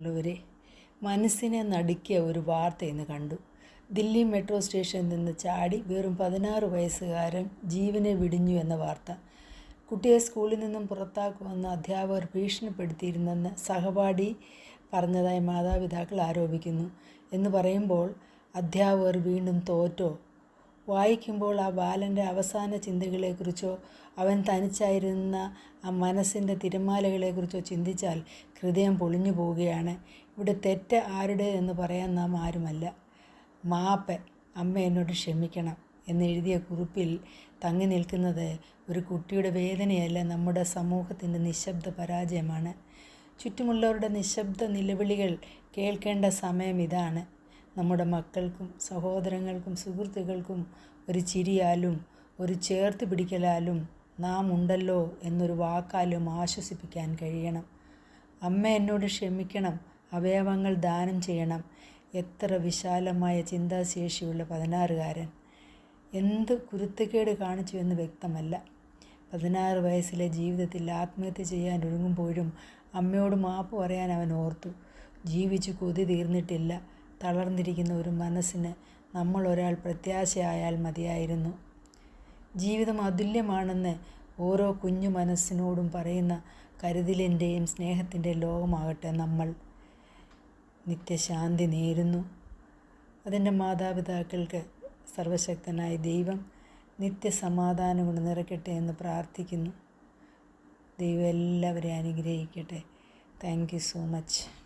ഉള്ളവരെ മനസ്സിനെ നടുക്കിയ ഒരു വാർത്ത ഇന്ന് കണ്ടു. ദില്ലി മെട്രോ സ്റ്റേഷനിൽ നിന്ന് ചാടി വെറും പതിനാറ് വയസ്സുകാരൻ ജീവനെ വിടിഞ്ഞു എന്ന വാർത്ത. കുട്ടിയെ സ്കൂളിൽ നിന്നും പുറത്താക്കുമെന്ന് അധ്യാപകർ ഭീഷണിപ്പെടുത്തിയിരുന്നെന്ന് സഹപാഠി പറഞ്ഞതായി മാതാപിതാക്കൾ ആരോപിക്കുന്നു. എന്ന് പറയുമ്പോൾ അധ്യാപകർ വീണ്ടും തോറ്റോ വായിക്കുമ്പോൾ ആ ബാലന്റെ അവസാന ചിന്തകളെക്കുറിച്ചോ അവൻ തനിച്ചായിരുന്ന ആ മനസ്സിന്റെ തിരമാലകളെക്കുറിച്ചോ ചിന്തിച്ചാൽ ഹൃദയം പൊളിഞ്ഞു പോവുകയാണ്. ഇവിടെ തെറ്റ് ആരുടെ എന്ന് പറയാൻ നാം ആരുമല്ല. മാപ്പ് അമ്മ എന്നോട് ക്ഷമിക്കണം എന്നെഴുതിയ കുറിപ്പിൽ തങ്ങി നിൽക്കുന്നത് ഒരു കുട്ടിയുടെ വേദനയല്ല നമ്മുടെ സമൂഹത്തിന്റെ നിശബ്ദ പരാജയമാണ്. ചുറ്റുമുള്ളവരുടെ നിശബ്ദ നിലവിളികൾ കേൾക്കേണ്ട സമയം ഇതാണ്. നമ്മുടെ മക്കൾക്കും സഹോദരങ്ങൾക്കും സുഹൃത്തുക്കൾക്കും ഒരു ചിരിയാലും ഒരു ചേർത്ത് പിടിക്കലാലും നാം ഉണ്ടല്ലോ എന്നൊരു വാക്കാലും ആശ്വസിപ്പിക്കാൻ കഴിയണം. അമ്മ എന്നോട് ക്ഷമിക്കണം അവയവങ്ങൾ ദാനം ചെയ്യണം. എത്ര വിശാലമായ ചിന്താശേഷിയുള്ള പതിനാറുകാരൻ. എന്ത് കുരുത്തക്കേട് കാണിച്ചു എന്ന് വ്യക്തമല്ല. പതിനാറ് വയസ്സിലെ ജീവിതത്തിൽ ആത്മഹത്യ ചെയ്യാൻ ഒരുങ്ങുമ്പോഴും അമ്മയോട് മാപ്പ് പറയാൻ അവൻ ഓർത്തു. ജീവിച്ചു കൊതി തീർന്നിട്ടില്ല. തളർന്നിരിക്കുന്ന ഒരു മനസ്സിന് നമ്മൾ ഒരാൾ പ്രത്യാശയായാൽ മതിയായിരുന്നു. ജീവിതം അതുല്യമാണെന്ന് ഓരോ കുഞ്ഞു മനസ്സിനോടും പറയുന്ന കരുതലിന്റെയും സ്നേഹത്തിന്റെയും ലോകമാകട്ടെ നമ്മൾ. നിത്യശാന്തി നേരുന്നു. അതിന്റെ മാതാപിതാക്കൾക്ക് സർവശക്തനായ ദൈവം നിത്യസമാധാനം കൊണ്ട് എന്ന് പ്രാർത്ഥിക്കുന്നു. ദൈവം എല്ലാവരെയും അനുഗ്രഹിക്കട്ടെ. Thank you so much.